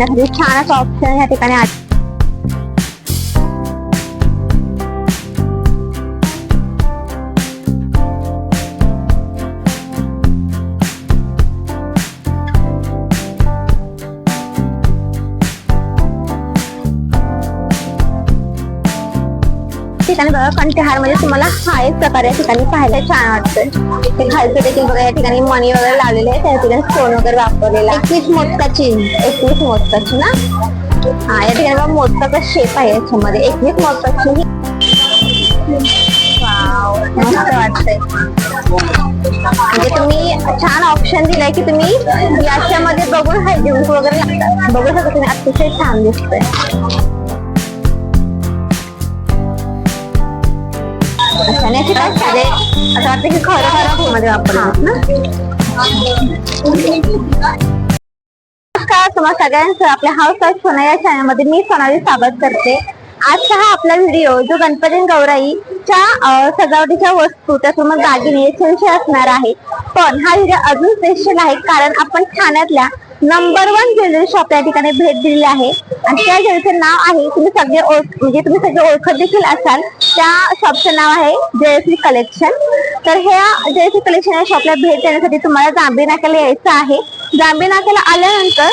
करण्यासाठी छानच ऑप्शन या ठिकाणी ठिकाणी बघा कंठहारमध्ये तुम्हाला हा एक प्रकार या ठिकाणी पाहायला छान वाटतंय. ते खालचं देखील बघा या ठिकाणी मणी वगैरे लावलेले आहे त्या ठिकाणी स्टोन वगैरे वापरलेला एकवीस मोदकाची एकवीस मोदकाची ना? हा या ठिकाणी बघा मोदकाचा शेप आहे याच्यामध्ये. एकवीस मोदकाची. मस्त वाटतंय. म्हणजे तुम्ही छान ऑप्शन दिलाय की तुम्ही याच्यामध्ये बघून हळदी वगैरे लागतात बघू शकता तुम्ही अतिशय छान दिसतंय. अच्छा आणि काय साधे असं वाटतं की खरं खरं मध्ये वापरतात ना? नमस्कार तुम्हाला सगळ्यांचं आपल्या हाऊस ऑफ सोना या चॅनलमध्ये मी सोनाली स्वागत करते. आजचा हा आपला व्हिडिओ जो गणपती गौराईच्या सजावटीच्या वस्तू त्यासोबत दागिने याच्याविषयी असणार आहे. पण हा व्हिडिओ अजून स्पेशल आहे कारण आपण ठाण्यातल्या नंबर वन ज्वेलरी शॉप या ठिकाणी भेट दिलेली आहे. आणि त्या ज्वेलरीचं नाव आहे तुम्ही सगळे ओळख म्हणजे तुम्ही सगळे ओळखत देखील असाल त्या शॉपचं नाव आहे जयश्री कलेक्शन तर ह्या जयश्री कलेक्शन या शॉपला भेट देण्यासाठी तुम्हाला जांभी नाक्याला यायचं आहे. जांभी नाक्याला आल्यानंतर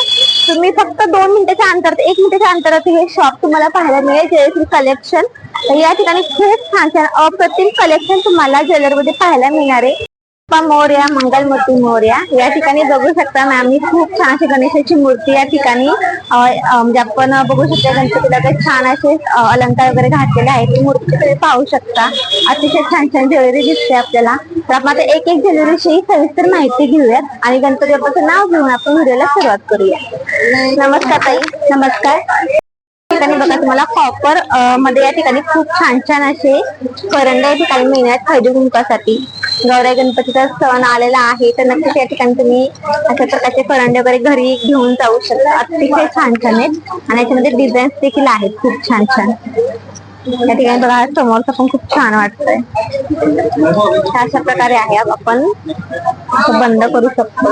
तुम्ही फक्त दोन मिनिटाच्या अंतरात एक मिनिटाच्या अंतरात हे शॉप तुम्हाला पाहायला मिळेल जयश्री कलेक्शन या ठिकाणी खूप छान छान अप्रतिम कलेक्शन तुम्हाला ज्वेलरमध्ये पाहायला मिळणार आहे. मोर्या मंगलमूर्ती मोर्या. या ठिकाणी बघू शकता मॅम मी खूप छान अशी गणेशाची मूर्ती या ठिकाणी म्हणजे आपण बघू शकता गणपतीला छान असे अलंकार वगैरे घातलेले आहेत. मूर्ती तुम्ही पाहू शकता. अतिशय छान छान ज्वेलरी दिसते आपल्याला. तर आपण आता एक एक ज्वेलरीची सविस्तर माहिती घेऊयात आणि गणपती बाप्पाचं नाव घेऊन आपण व्हिडिओला सुरुवात करूया. नमस्कार ताई. नमस्कार. या ठिकाणी बघा तुम्हाला कॉपरमध्ये या ठिकाणी खूप छान छान असे करंड या ठिकाणी मिळणार हळदी कुंकासाठी गौराई गणपतीचा सण आलेला आहे तर नक्कीच या ठिकाणी तुम्ही अशा प्रकारचे फरांडे वगैरे घरी घेऊन जाऊ शकता. अतिशय छान छान आहेत. आणि याच्यामध्ये डिझाईन्स देखील आहेत. खूप छान छान. या ठिकाणी बघा समोरचं पण खूप छान वाटतंय. तर अशा प्रकारे आहे आपण. बंद करू शकतो.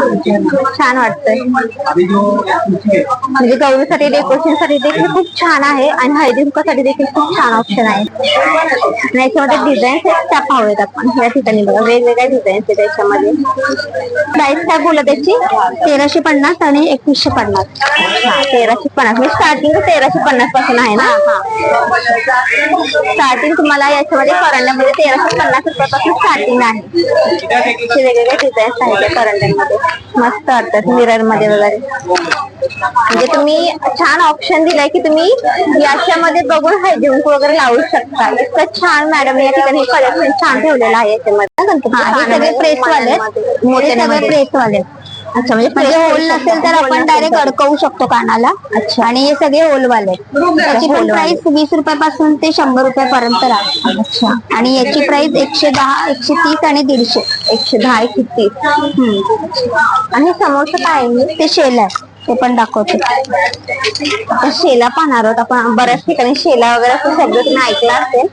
छान वाटतंय. म्हणजे गौरीसाठी डेकोरेशनसाठी देखील खूप छान आहे आणि हळदी हुकासाठी देखील खूप छान ऑप्शन आहे. याच्यामध्ये डिझाईन्स आहेत त्या पाहूयात आपण. या ठिकाणी बघा वेगवेगळ्या डिझाईन्स आहेत त्याच्यामध्ये प्राइस काय बोला त्याची? तेराशे पन्नास आणि एकवीसशे पन्नास. तेराशे पन्नास. म्हणजे स्टार्टिंग तेराशे पन्नासपासून आहे ना? स्टार्टिंग तुम्हाला याच्यामध्ये करंड्यामध्ये तेराशे पन्नास रुपयापासून स्टार्टिंग आहे. वेगवेगळे डिझाईन्स आहेत करंड्यांमध्ये. मस्त वाटतात मिररमध्ये वगैरे. म्हणजे तुम्ही छान ऑप्शन दिलाय की तुम्ही याच्यामध्ये बघून हळदी कुंकू वगैरे लावू शकता. इतकं छान मॅडम या ठिकाणी कलेक्शन छान ठेवलेलं आहे याच्यामध्ये. सगळे प्रेस वाले हे सगळे प्रेस वाले अच्छा म्हणजे म्हणजे होल नसेल तर आपण डायरेक्ट अडकवू शकतो कानाला. अच्छा. आणि हे सगळे होल वाले त्याची पण प्राइस वीस रुपयापासून ते शंभर रुपयापर्यंत राहते. अच्छा. आणि याची प्राइस एकशे दहा एकशे तीस आणि दीडशे. एकशे दहा एकशे तीस. आणि समोरचं काय आहे? ते शेल आहे. ते पण दाखवते. आपण शेला पाहणार आहोत. आपण बऱ्याच ठिकाणी शेला वगैरे असं शब्द तुम्ही ऐकला असेल.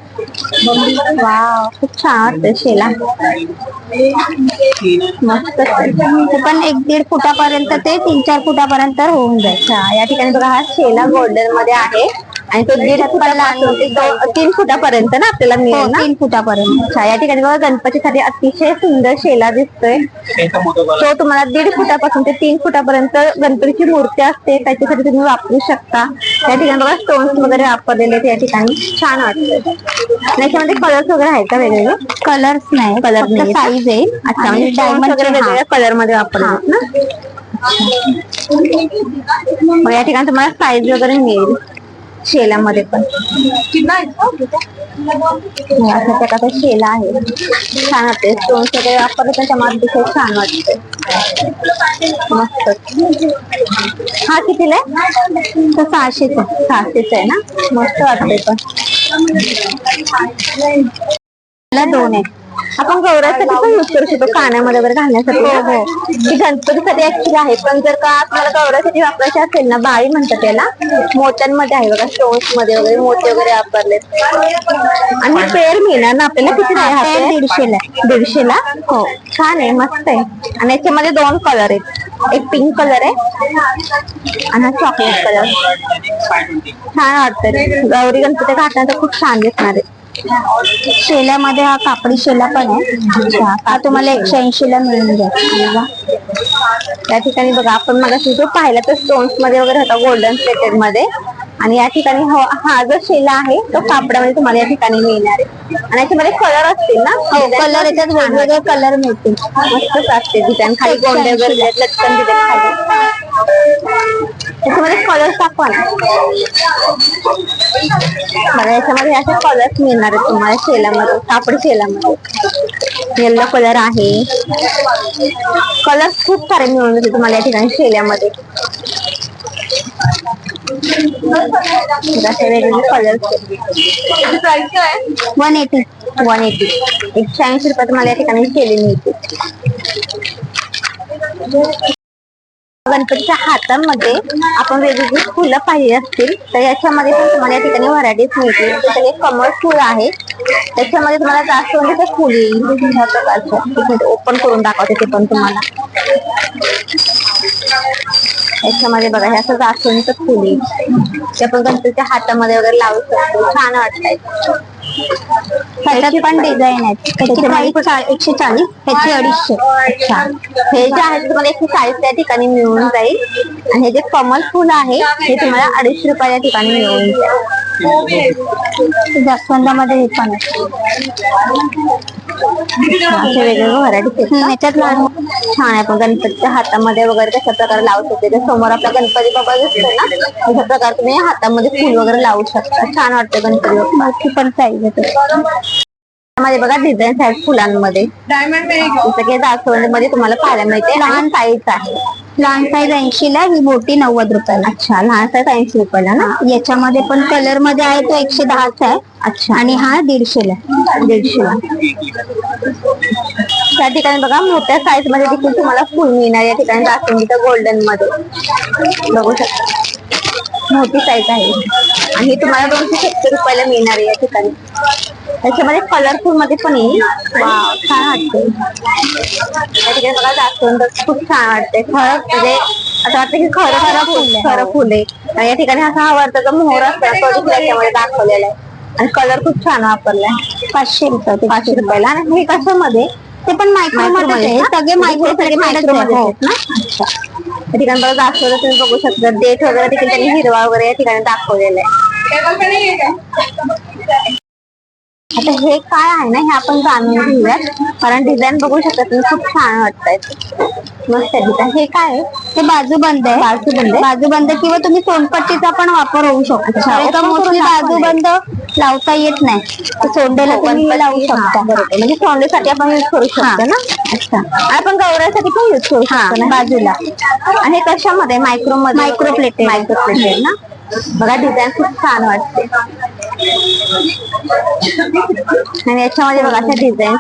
वा खूप छान वाटतं शेला. मस्त ते पण एक दीड फुटापर्यंत ते तीन चार फुटापर्यंत होऊन जायचं या ठिकाणी बघा हा शेला गोल्डनमध्ये आहे. आणि तो दीड फुटाला ते तीन फुटापर्यंत ना आपल्याला मिळेल ना? तीन फुटापर्यंत. अच्छा या ठिकाणी बघा गणपतीसाठी अतिशय सुंदर शेला दिसतोय. तो तुम्हाला दीड फुटापासून ते तीन फुटापर्यंत गणपतीची मूर्ती असते. त्याच्यासाठी तुम्ही वापरू शकता. या ठिकाणी बघा स्टोन्स वगैरे वापरलेले आहेत. या ठिकाणी छान वाटतं आणि याच्यामध्ये कलर्स वगैरे आहेत का वेगवेगळे? कलर्स नाही. कलर साईज आहे. अच्छा म्हणजे डायमंड वगैरे वेगवेगळ्या कलरमध्ये वापरले ना? मग या ठिकाणी तुम्हाला साईज वगैरे मिळेल. शेलामध्ये पण. हे अशा प्रकारचा शेला आहे. छान वाटते. स्टोन्स वगैरे वापरले त्याच्यामध्ये अतिशय छान वाटते. मस्त. हा कितीला आहे? तो सहाशेच आहे. सहाशेच आहे ना? मस्त वाटते पण. दोन आहे. आपण गौरासाठी पण युज करू शकतो? कानामध्ये वगैरे घालण्यासाठी हो. ती गणपतीसाठी ऍक्च्युली आहे पण जर का आपल्याला गौरासाठी वापरायची असेल ना बाळी म्हणतात त्याला मोत्यांमध्ये आहे बघा स्टोन्समध्ये वगैरे मोते वगैरे वापरले. आणि पेअर मिळणार ना आपल्याला? किती आहे दीडशेला दीडशेला हो. छान आहे मस्त आहे. आणि याच्यामध्ये दोन कलर आहेत. एक पिंक कलर आहे आणि हा चॉकलेट कलर छान वाटतं गौरी गणपती घातला तर खूप छान दिसणार आहे. शेल्यामध्ये हा कापडी शेला पण आहे. हा तुम्हाला एकशे ऐंशी ला मिळून जाईल. त्या ठिकाणी बघा आपण मला जो पाहिला तर स्टोन्समध्ये वगैरे होता गोल्डन प्लेटेडमध्ये. आणि या ठिकाणी हा हा जो शेला आहे तो कापडामध्ये तुम्हाला या ठिकाणी मिळणार आहे. आणि याच्यामध्ये कलर असतील ना? हो कलर याच्यात वेगवेगळे कलर मिळतील. मस्तच असते डिझाईन. खाली गोंडे वगैरे लटकन दिलेत खाली. त्याच्यामध्ये कलर दाखवा ना. बघा याच्यामध्ये असे कलर्स मिळणार आहेत तुम्हाला शेलामध्ये कापड शेलामध्ये. येल्लो कलर आहे. कलर खूप सारे मिळून तुम्हाला या ठिकाणी शेल्यामध्ये असे वेगवेगळे colours one eighty one eighty एकशे ऐंशी रुपये तुम्हाला या ठिकाणी केली मिळते गणपतीच्या हातामध्ये आपण वेगवेगळी फुलं पाहिजे असतील तर याच्यामध्ये पण तुम्हाला या ठिकाणी व्हरायटीज मिळतील. जसं कमळ फुल आहे. त्याच्यामध्ये तुम्हाला जास्त तर फुल येईल प्रकारचं. ओपन करून दाखवते ते पण तुम्हाला. याच्यामध्ये बघा हे असं जास्वंदीचं फुल ते आपण गणपतीच्या हातामध्ये वगैरे लावू शकतो. छान वाटतंय. पण डिझाईन आहेत. एकशे चाळीस? ह्याची अडीचशे. अच्छा. हे जे आहे तुम्हाला एकशे चाळीस या ठिकाणी मिळून जाईल. आणि हे जे कमल फुल आहे हे तुम्हाला अडीचशे रुपये या ठिकाणी मिळून जाईल. जास्वंदामध्ये हे पण असे वेगवेगळे व्हरायटी याच्यात लहान छान आहे आपण गणपतीच्या हातामध्ये वगैरे कशा प्रकारे लावू शकते. त्या समोर आपला गणपती बाबा दिसतो ना तशा प्रकारे तुम्ही हातामध्ये फुल वगैरे लावू शकता. छान वाटतं गणपती ती पण साईज येते त्यामध्ये बघा डिझाईन आहेत फुलांमध्ये. जसं की जास्वंदीमध्ये तुम्हाला पाहायला मिळते. लहान साईज आहे. लहान साईज ऐंशी ला ही मोठी नव्वद रुपयाला. अच्छा लहान साईज ऐंशी रुपयाला ना? याच्यामध्ये पण कलरमध्ये आहे तो एकशे दहाचा आहे. अच्छा. आणि हा दीडशे ला दीडशे ला त्या ठिकाणी बघा मोठ्या साईजमध्ये देखील तुम्हाला फुल मिळणार. या ठिकाणी जास्वंदीचं गोल्डनमध्ये. बघू शकता. मोठी साईज आहे. आणि तुम्हाला दोनशे सत्तर रुपयाला मिळणार आहे या ठिकाणी. त्याच्यामध्ये कलरफुलमध्ये पण येईल. वाव, छान वाटते. या ठिकाणी बघा जास्वंद खूप छान वाटते. खरं म्हणजे असं वाटतं की खरं खरं फुल खरं फुल. आहे आणि या ठिकाणी असा हा वरचा मोहर असतो तो देखील याच्यामध्ये दाखवलेला आहे. आणि कलर खूप छान वापरलाय पाचशे रुपये पाचशे रुपयाला. आणि हे कशामध्ये? ते पण मायक्रो मध्ये सगळे मायक्रो सगळे मायक्रो मध्ये आहेत ना? या ठिकाणी बघा दाखवलं तुम्ही बघू शकता. डेट वगैरे देखील त्यांनी हिरवा वगैरे या ठिकाणी दाखवलेला आहे. आता हे काय आहे ना हे आपण जाणून घेऊयात. कारण डिझाईन बघू शकता तुम्ही खूप छान वाटतायत मस्त डिझाईन हे काय आहे? ते बाजूबंद आहे. बाजूबंद बाजूबंद किंवा तुम्ही सोनपट्टीचा पण वापर होऊ शकतो. मोस्टली बाजूबंद लावता येत नाही. तर सोंडेला तुम्ही लावू शकता. बरोबर. म्हणजे सोंडेसाठी आपण युज करू शकतो ना? अच्छा. आपण गौऱ्यासाठी पण युज करू शकतो ना? बाजूला. आणि हे कशामध्ये? मायक्रो मध्ये मायक्रो प्लेट मायक्रो प्लेट ना? बघा डिझाईन खूप छान वाटते. आणि याच्यामध्ये बघा अशा डिझाईन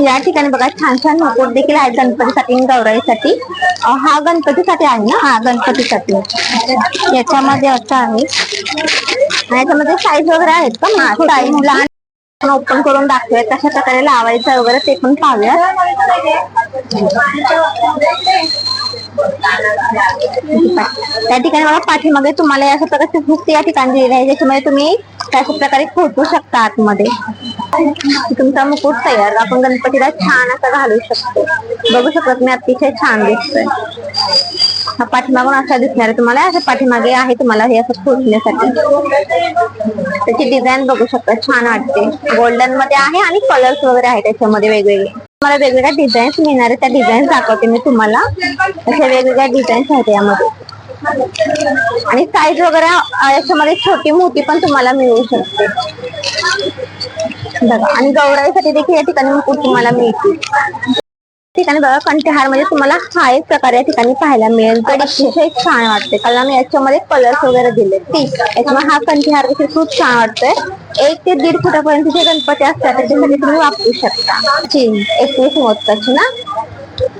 या ठिकाणी बघा छान छान मुकुट देखील आहेत गणपतीसाठी गौराईसाठी. हा गणपतीसाठी आहे ना? हा गणपतीसाठी. याच्यामध्ये असं आहे. आणि याच्यामध्ये साईज वगैरे आहेत का? साईज लहान ओपन करून दाखवूया कशा प्रकारे लावायचं वगैरे ते पण पाहूया त्या ठिकाणी मला पाठीमागे तुम्हाला अशा प्रकारचे हुक या ठिकाणी दिलेले आहे ज्याच्यामध्ये तुम्ही त्याच्या प्रकारे खोटू शकता आतमध्ये. तुमचा मुकुट तयार आपण गणपतीला छान असा घालू शकतो. बघू शकत मी अतिशय छान दिसतोय. हा पाठीमागून असा दिसणार आहे तुम्हाला असं पाठीमागे आहे तुम्हाला हे असं खोचण्यासाठी त्याची डिझाईन बघू शकता छान वाटते. गोल्डनमध्ये आहे आणि कलर्स वगैरे आहे त्याच्यामध्ये वेगवेगळे. तुम्हाला वेगवेगळ्या डिझाईन्स मिळणार आहे त्या डिझाईन्स दाखवते मी तुम्हाला. अशा वेगवेगळ्या डिझाईन्स आहेत यामध्ये. आणि साईज वगैरे याच्यामध्ये छोटी मोठी पण तुम्हाला मिळू शकते. बघा. आणि गौराईसाठी देखील या ठिकाणी मुकुट तुम्हाला मिळतील. ठिकाणी बघा कंठहारमध्ये तुम्हाला हा एक प्रकार या ठिकाणी पाहायला मिळेल. तर अतिशय छान वाटते कारण याच्यामध्ये कलर्स वगैरे दिले याच्यामुळे हा कंठहार देखील खूप छान वाटतोय. एक ते दीड फुटापर्यंत जे गणपती असतात त्याच्यासाठी तुम्ही वापरू शकता. चीन एकवीस मोदकाची ना?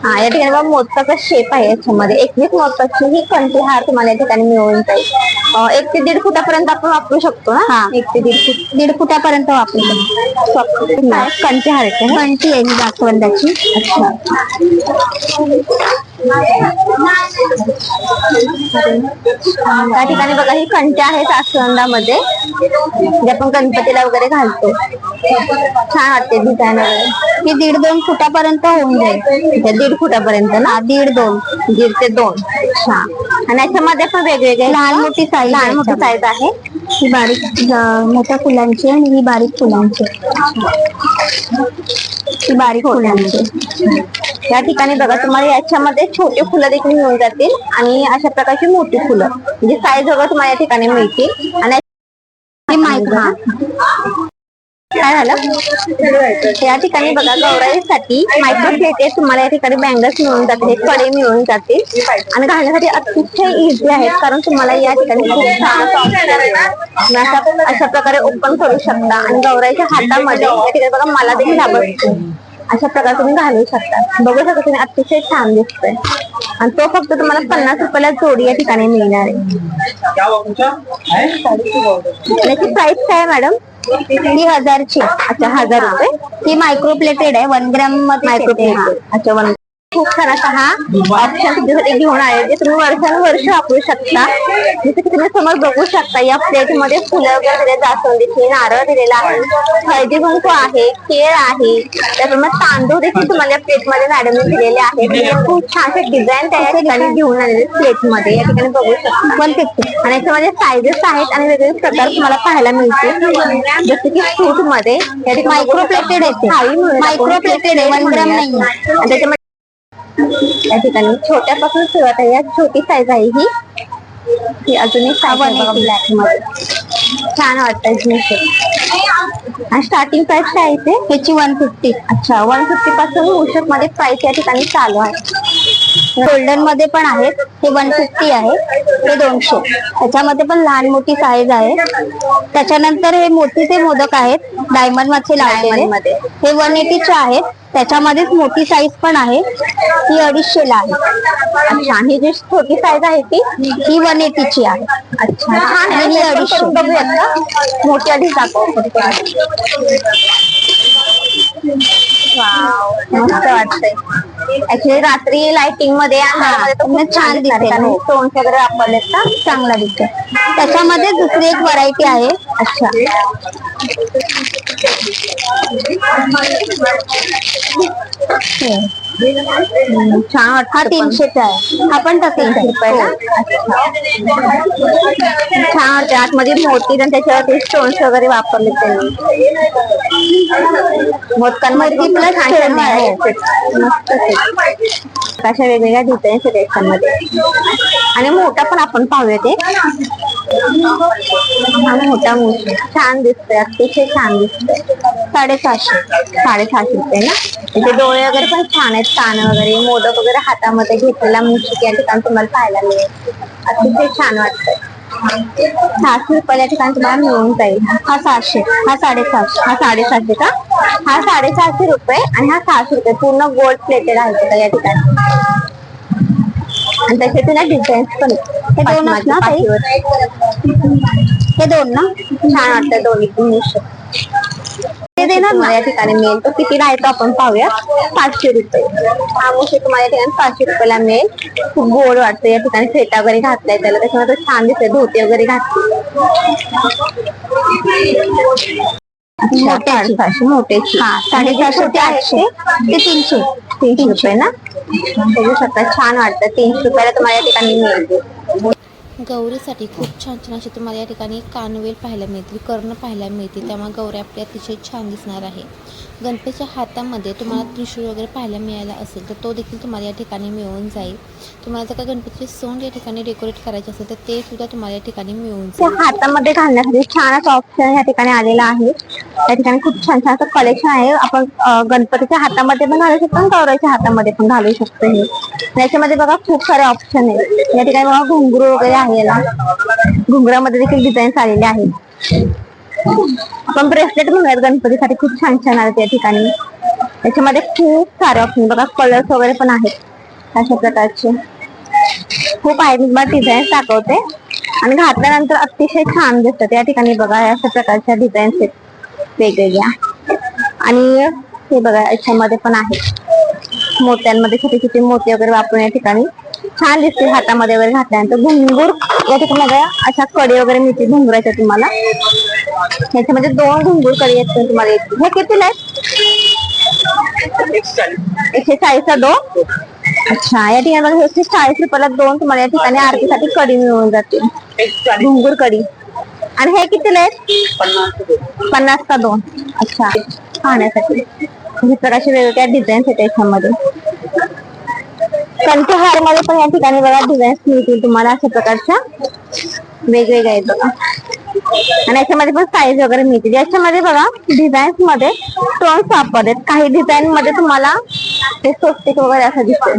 हा या ठिकाणी बघा मोदकाचा शेप आहे याच्यामध्ये. एकवीस मोदकाची ही कंठी हार तुम्हाला या ठिकाणी मिळून जाईल. एक ते दीड फुटापर्यंत आपण वापरू शकतो ना एक ते दीड फूट दीड फुटापर्यंत वापरू शकतो. येते ना? कंठी आहे. ही जास्वंदाची. अच्छा. त्या ठिकाणी बघा ही कंट्या आहेत आसवंदामध्ये जे आपण गणपतीला वगैरे घालतो. छान वाटते डिझाईन वगैरे. ही दीड दोन फुटापर्यंत होऊन जाईल. दीड फुटापर्यंत ना? हा दीड दोन. दीड ते दोन. अच्छा आणि याच्यामध्ये पण वेगवेगळे लहान मोठी साईज लहान मोठी साईज आहे. ही बारीक मोठ्या फुलांची आणि ही बारीक फुलांची. ही बारीक फुलांची. या ठिकाणी बघा तुम्हाला याच्यामध्ये छोटे फुलं देखील मिळून जातील आणि अशा प्रकारची मोठी फुलं. म्हणजे साईज वगैरे तुम्हाला या ठिकाणी मिळतील. आणि ही हा काय झालं? या ठिकाणी बघा गौराईसाठी मायक्रो प्लेट तुम्हाला या ठिकाणी बँगल्स मिळून जातील कडे मिळून जातील. आणि घालण्यासाठी अतिशय इझी आहेत कारण तुम्हाला या ठिकाणी अशा प्रकारे ओपन करू शकता. आणि गौराईच्या हातामध्ये या ठिकाणी बघा मला देखील आवडतो अशा प्रकारे तुम्ही घालू शकता. बघू शकता तुम्ही अतिशय छान दिसतोय. आणि तो फक्त तुम्हाला पन्नास रुपयाला जोडी या ठिकाणी मिळणार आहे. याची प्राइस काय मॅडम ही हजारची. अच्छा हजार रुपये. ही मायक्रो प्लेटेड आहे. वन ग्रॅममध्ये. अच्छा वन खूप छान असा हा ऑप्शन तुमच्यासाठी घेऊन आले जे तुम्ही वर्षानुवर्ष वापरू शकता. जसं की तुम्ही समोर बघू शकता या प्लेटमध्ये फुलं वगैरे दिले जास्वंदीचे नारळ दिलेला आहे हळदी कुंकू आहे केळ आहे त्याप्रमाणे तांदूळ देखील तुम्हाला या प्लेटमध्ये मॅडमने दिलेले आहेत. म्हणजे खूप छान असे डिझाईन त्या ठिकाणी घेऊन आलेले प्लेटमध्ये या ठिकाणी बघू शकता. फिफ्टी आणि याच्यामध्ये सायझेस आहेत आणि वेगवेगळे प्रकार तुम्हाला पाहायला मिळतील. जसे की फ्रूटमध्ये मायक्रो प्लेटेड येते मायक्रो प्लेटेड आहे वन ग्रॅम नाही. आणि त्याच्यामध्ये या ठिकाणी छोट्यापासून सुरुवात आहे. या छोटी साईज आहे ही. ही अजून एक ब्लॅकमध्ये छान वाटतं जीन्स आणि स्टार्टिंग प्राइस काय इथे ह्याची वन फिफ्टी अच्छा वन फिफ्टी पासून मुशकमध्ये प्राइस या ठिकाणी चालू आहे. गोल्डनमध्ये पण आहेत. हे वन फिफ्टी आहे. हे दोनशे. त्याच्यामध्ये पण लहान मोठी साईज आहे. त्याच्यानंतर हे मोठीचे मोदक आहेत. डायमंडमध्ये लावलेले. हे वन एटीचे आहेत. त्याच्यामध्येच मोठी साईज पण आहे. ही अडीचशे ला आहे. अच्छा आणि जी छोटी साईज आहे ती ही वन एटीची आहे. अच्छा. आणि ही अडीचशे. करून बघूयात का मोठी दाखव मस्त वाटतंय. ऍक्च्युली रात्री लाइटिंगमध्ये तो छान दिसते. वगैरे वापरलेत का चांगला दिसतो. त्याच्यामध्ये दुसरी एक व्हरायटी आहे. अच्छा. छान हा. तीनशेचा आहे हा पण तसेच तीनशे आहे रुपयाला हो. छान वाटते आतमध्ये मोती आणि त्याच्यावरती स्टोन्स वगैरे वापरले त्यांनी मोदकांमध्ये stone छान आहे. मस्त आहेत. अशा वेगवेगळ्या डिझाईन्स आहेत याच्यामध्ये आणि मोठा पण आपण पाहूया ते हा मोठा मूस छान दिसतोय अतिशय छान दिसतोय. साडेसहाशे साडेसहाशे रुपये ना? इथे डोळे वगैरे पण छान आहेत कान वगैरे मोदक वगैरे हातामध्ये घेतलेला मुशिक या ठिकाणी तुम्हाला पाहायला मिळेल. अतिशय छान वाटतंय. सहाशे रुपयाला या ठिकाणी तुम्हाला मिळून जाईल. हा सहाशे हा साडेसहाशे हा साडेसातशे का? हा साडेसहाशे रुपये आणि हा सहाशे रुपये. पूर्ण गोल्ड प्लेटेड आहे या ठिकाणी. आणि त्याच्यात ना डिझाईन्स पण. हे दोनच ना ताई? हे दोन ना? छान वाटतं दोन्ही पण ते देणार ना? या ठिकाणी मिळेल तो किती तो आपण पाहूया. पाचशे रुपये. हा मुशी तुम्हाला या ठिकाणी पाचशे रुपयाला मिळेल खूप गोड वाटतं. या ठिकाणी फेटा वगैरे घातलाय त्याला. त्याच्यामध्ये छान दिसतंय. धोती वगैरे घातली. मोठ्याची. मोठ्याची हा साडेसहाशे ते आठशे. ते तीनशे. तीनशे रुपये ना? बघू शकता छान वाटतं. तीनशे रुपयाला तुम्हाला या ठिकाणी मिळते. गौरीसाठी खूप छान छान असे तुम्हाला या ठिकाणी कानवेल पाहायला मिळतील कर्ण पाहायला मिळतील. त्यामुळे गौरी आपली अतिशय छान दिसणार आहे. गणपतीच्या हातामध्ये तुम्हाला त्रिशूळ वगैरे पाहायला मिळाला असेल तर तो देखील तुम्हाला या ठिकाणी मिळून जाईल. तुम्हाला जर का गणपतीचे सोंड या ठिकाणी डेकोरेट करायचे असेल तर ते सुद्धा तुम्हाला या ठिकाणी मिळून जाईल. हातामध्ये घालण्यासाठी छान ऑप्शन या ठिकाणी आलेला आहे. त्या ठिकाणी खूप छान छान असं कलेक्शन आहे. आपण गणपतीच्या हातामध्ये पण घालू शकतो आणि हातामध्ये पण घालू शकतो हे. याच्यामध्ये बघा खूप सारे ऑप्शन आहेत. या ठिकाणी बघा घुंगरू वगैरे आहे ना. घुंगरामध्ये देखील डिझाईन्स आलेले आहेत. आपण ब्रेसलेट म्हणूयात गणपतीसाठी खूप छान छान आहेत या ठिकाणी. त्याच्यामध्ये खूप सारे ऑप्शन बघा कलर्स वगैरे पण आहेत. अशा प्रकारचे. खूप आहेत. मी तुम्हाला डिझाईन दाखवते. आणि घातल्यानंतर अतिशय छान दिसतात. या ठिकाणी बघा या अशा प्रकारच्या डिझाईन्स आहेत. वेगवेगळ्या. आणि हे बघा याच्यामध्ये पण आहेत. मोत्यांमध्ये छोटे छोटे मोती वगैरे वापरून या ठिकाणी छान दिसते हातामध्ये वगैरे घातल्यानंतर घुंगूर या ठिकाणी अशा कडी वगैरे मिळते घुंगुराच्या तुम्हाला. याच्यामध्ये दोन घुंगूर कडी येतील तुम्हाला येतील हे कितीला आहेत? एकशे चाळीसचा दोन? अच्छा या ठिकाणी बघा एकशे चाळीस रुपयाला दोन तुम्हाला या ठिकाणी आरतीसाठी कडी मिळून जातील घुंगूर कडी. आणि हे कितीला आहेत? पन्नास का दोन. अच्छा पाहण्यासाठी. हे प्रकारचे वेगवेगळ्या डिझाईन्स आहेत याच्यामध्ये. कंठहारमध्ये पण या ठिकाणी बघा डिझाईन्स मिळतील तुम्हाला अशा प्रकारच्या. वेगवेगळ्या आहेत बघा. आणि याच्यामध्ये पण साईज वगैरे मिळतील. याच्यामध्ये बघा डिझाईन्समध्ये स्टोन्स वापरलेत काही डिझाईन मध्ये तुम्हाला ते स्वस्तिक वगैरे असं दिसते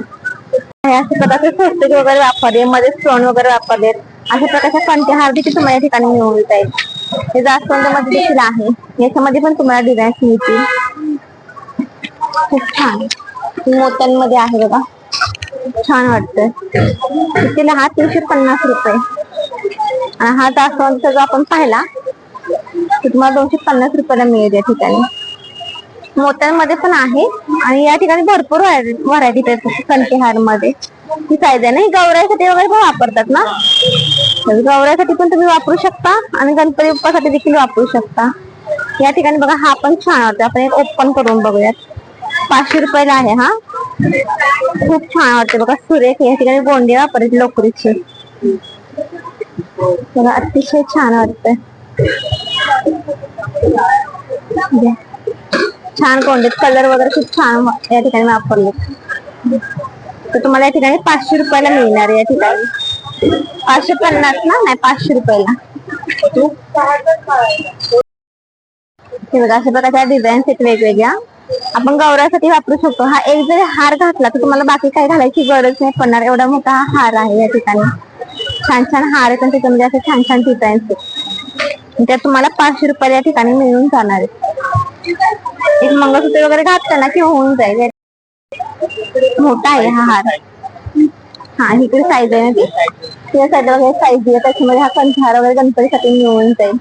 काही अशा प्रकारचे स्वस्तिक वगैरे वापरले मध्ये स्टोन वगैरे वापरलेत अशा प्रकारच्या कंठहार देखील तुम्हाला या ठिकाणी मिळून जाईल. हे जास्त मध्ये देखील आहे. याच्यामध्ये पण तुम्हाला डिझाईन्स मिळतील. खूप छान. मोत्यांमध्ये आहे बघा. छान वाटतंय. तिला हा? तीनशे पन्नास रुपये. आणि हा जास्वंद जो आपण पाहिला. तुम्हाला दोनशे पन्नास रुपयाला मिळेल या ठिकाणी. मोत्यांमध्ये पण आहे. आणि या ठिकाणी भरपूर व्हरायटी कंठीहारमध्ये ही साईज आहे ना? ही गौराईसाठी वगैरे पण वापरतात ना? तर गौराईसाठी पण तुम्ही वापरू शकता. आणि गणपती बाप्पासाठी देखील वापरू शकता. या ठिकाणी बघा हा पण छान वाटतो आपण एक ओपन करून बघूयात. पाचशे रुपयाला आहे हा? खूप छान वाटते बघा सुरेख या ठिकाणी गोंडे वापरत लोकरीचे. बघा अतिशय छान वाटतंय. छान कोंडेत कलर वगैरे खूप छान या ठिकाणी वापरले. तर तुम्हाला या ठिकाणी पाचशे रुपयाला मिळणार या ठिकाणी. पाचशे पन्नास ना? नाही पाचशे रुपयाला. हे बघा अशा प्रकारच्या डिझाईन्स आहेत वेगवेगळ्या. आपण गौरासाठी वापरू शकतो. हा एक जरी हार घातला तर तुम्हाला बाकी काय घालायची गरज नाही पडणार. एवढा मोठा हा हार आहे या ठिकाणी. छान छान हार आहेत पण त्याच्यामध्ये म्हणजे असे छान छान डिझाईन्स आहेत. त्यात तुम्हाला पाचशे रुपये या ठिकाणी मिळून जाणार आहेत. एक मंगळसूत्र वगैरे घातलं ना की होऊन जाईल. मोठा आहे हा हार. हा इकडे साईज आहे ना ती. त्या साईड वगैरे साईज आहे त्याच्यामध्ये हा कंठार वगैरे गणपतीसाठी मिळून जाईल.